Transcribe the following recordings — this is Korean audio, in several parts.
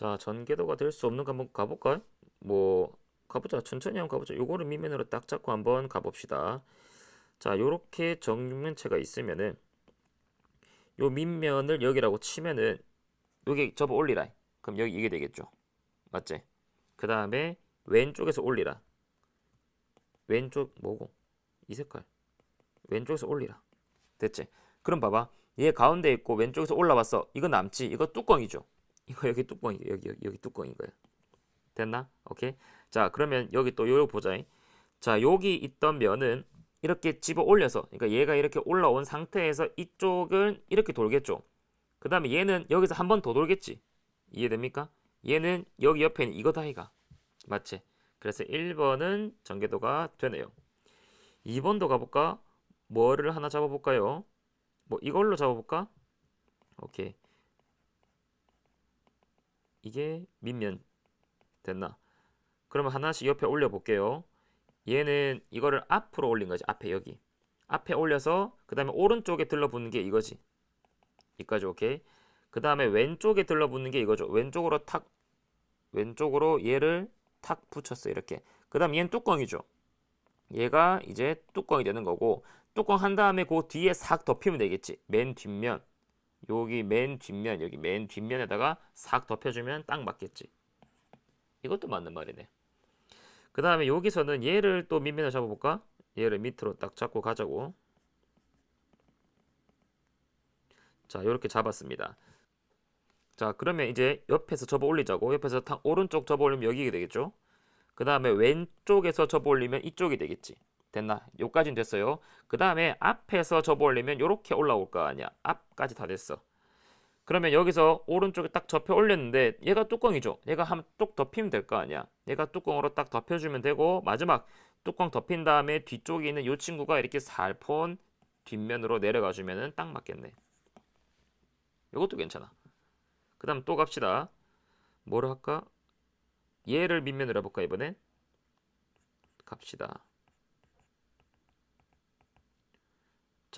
자, 전개도가 될 수 없는 거 한번 가볼까요? 뭐 가보자. 천천히 한번 가보자. 요거를 밑면으로 딱 잡고 한번 가봅시다. 자, 요렇게 정육면체가 있으면은 요 밑면을 여기라고 치면은 여기 접어 올리라. 그럼 여기 이게 되겠죠. 맞지? 그 다음에 왼쪽에서 올리라. 왼쪽 뭐고? 이 색깔. 왼쪽에서 올리라. 됐지? 그럼 봐봐. 얘 가운데 있고 왼쪽에서 올라왔어. 이거 남지. 이거 뚜껑이죠. 이거 여기 뚜껑이 여기 여기 여기 뚜껑인 거야. 됐나? 오케이. 자, 그러면 여기 또 요거 보자. 자, 여기 있던 면은 이렇게 집어 올려서 그러니까 얘가 이렇게 올라온 상태에서 이쪽은 이렇게 돌겠죠. 그 다음에 얘는 여기서 한 번 더 돌겠지. 이해됩니까? 얘는 여기 옆에 있는 이거 다이가. 맞지? 그래서 1번은 전개도가 되네요. 2번도 가볼까? 뭐를 하나 잡아볼까요? 뭐 이걸로 잡아볼까? 오케이. 이게 밑면 됐나? 그러면 하나씩 옆에 올려 볼게요. 얘는 이거를 앞으로 올린 거지. 앞에 여기. 앞에 올려서 그 다음에 오른쪽에 들러붙는 게 이거지. 이까지 오케이. 그 다음에 왼쪽에 들러붙는 게 이거죠. 왼쪽으로 탁 왼쪽으로 얘를 탁 붙였어 이렇게. 그 다음 얘는 뚜껑이죠. 얘가 이제 뚜껑이 되는 거고 뚜껑 한 다음에 그 뒤에 싹 덮이면 되겠지. 맨 뒷면. 여기 맨 뒷면 여기 맨 뒷면에다가 싹 덮여주면 딱 맞겠지. 이것도 맞는 말이네. 그 다음에 여기서는 얘를 또 밑면에 잡아볼까? 얘를 밑으로 딱 잡고 가자고. 자, 이렇게 잡았습니다. 자, 그러면 이제 옆에서 접어 올리자고. 옆에서 탁 오른쪽 접어 올리면 여기게 되겠죠? 그 다음에 왼쪽에서 접어 올리면 이쪽이 되겠지. 됐나? 요까진 됐어요. 그 다음에 앞에서 접어 올리면 요렇게 올라올 거 아니야. 앞까지 다 됐어. 그러면 여기서 오른쪽에 딱 접혀 올렸는데 얘가 뚜껑이죠. 얘가 한 뚝 덮이면 될 거 아니야. 얘가 뚜껑으로 딱 덮여주면 되고 마지막 뚜껑 덮인 다음에 뒤쪽에 있는 이 친구가 이렇게 살폰 뒷면으로 내려가 주면은 딱 맞겠네. 이것도 괜찮아. 그 다음 또 갑시다. 뭐를 할까? 얘를 밑면으로 해볼까 이번엔? 갑시다.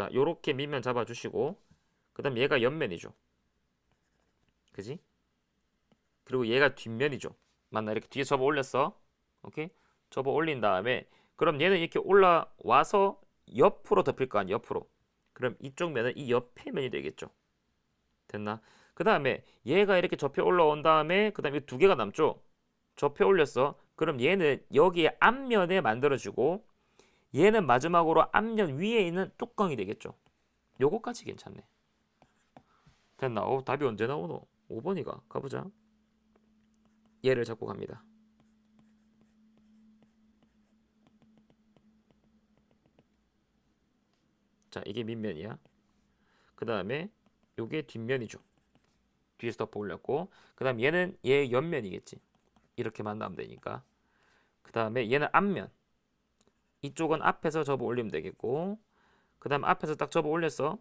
자, 요렇게 밑면 잡아주시고 그 다음 얘가 옆면이죠. 그지? 그리고 얘가 뒷면이죠. 맞나? 이렇게 뒤에 접어 올렸어. 오케이? 접어 올린 다음에 그럼 얘는 이렇게 올라와서 옆으로 덮일 거 아니야, 옆으로. 그럼 이쪽 면은 이 옆에 면이 되겠죠. 됐나? 그 다음에 얘가 이렇게 접혀 올라온 다음에 그 다음에 두 개가 남죠. 접혀 올렸어. 그럼 얘는 여기에 앞면에 만들어주고 얘는 마지막으로 앞면 위에 있는 뚜껑이 되겠죠. 요거까지 괜찮네. 됐나? 어, 답이 언제 나오노? 5번이가 가보자. 얘를 잡고 갑니다. 자, 이게 밑면이야. 그 다음에 요게 뒷면이죠. 뒤에서 덮어 올렸고, 그 다음 얘는 얘 옆면이겠지. 이렇게 만나면 되니까. 그 다음에 얘는 앞면. 이쪽은 앞에서 접어 올리면 되겠고, 그 다음 앞에서 딱 접어 올렸어.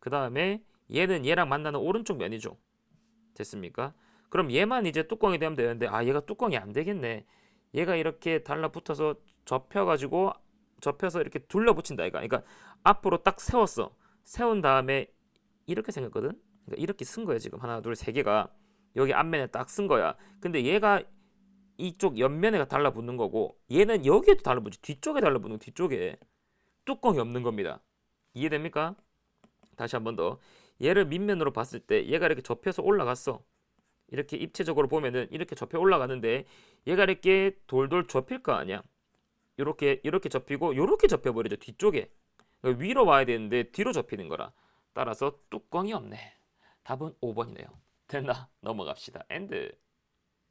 그 다음에 얘는 얘랑 만나는 오른쪽 면이죠. 됐습니까? 그럼 얘만 이제 뚜껑이 되면 되는데 아 얘가 뚜껑이 안 되겠네. 얘가 이렇게 달라붙어서 접혀가지고 접혀서 이렇게 둘러붙인다 이가. 그러니까 앞으로 딱 세웠어. 세운 다음에 이렇게 생겼거든. 그러니까 이렇게 쓴 거야 지금 하나 둘 세 개가 여기 앞면에 딱 쓴 거야. 근데 얘가 이쪽 옆면에 달라붙는 거고 얘는 여기에도 달라붙지 뒤쪽에 달라붙는 거, 뒤쪽에 뚜껑이 없는 겁니다. 이해됩니까? 다시 한 번 더. 얘를 밑면으로 봤을 때 얘가 이렇게 접혀서 올라갔어. 이렇게 입체적으로 보면은 이렇게 접혀 올라가는데 얘가 이렇게 돌돌 접힐 거 아니야. 이렇게 이렇게 접히고 이렇게 접혀 버리죠 뒤쪽에 위로 와야 되는데 뒤로 접히는 거라. 따라서 뚜껑이 없네. 답은 5번이네요. 됐나? 넘어갑시다. 엔드.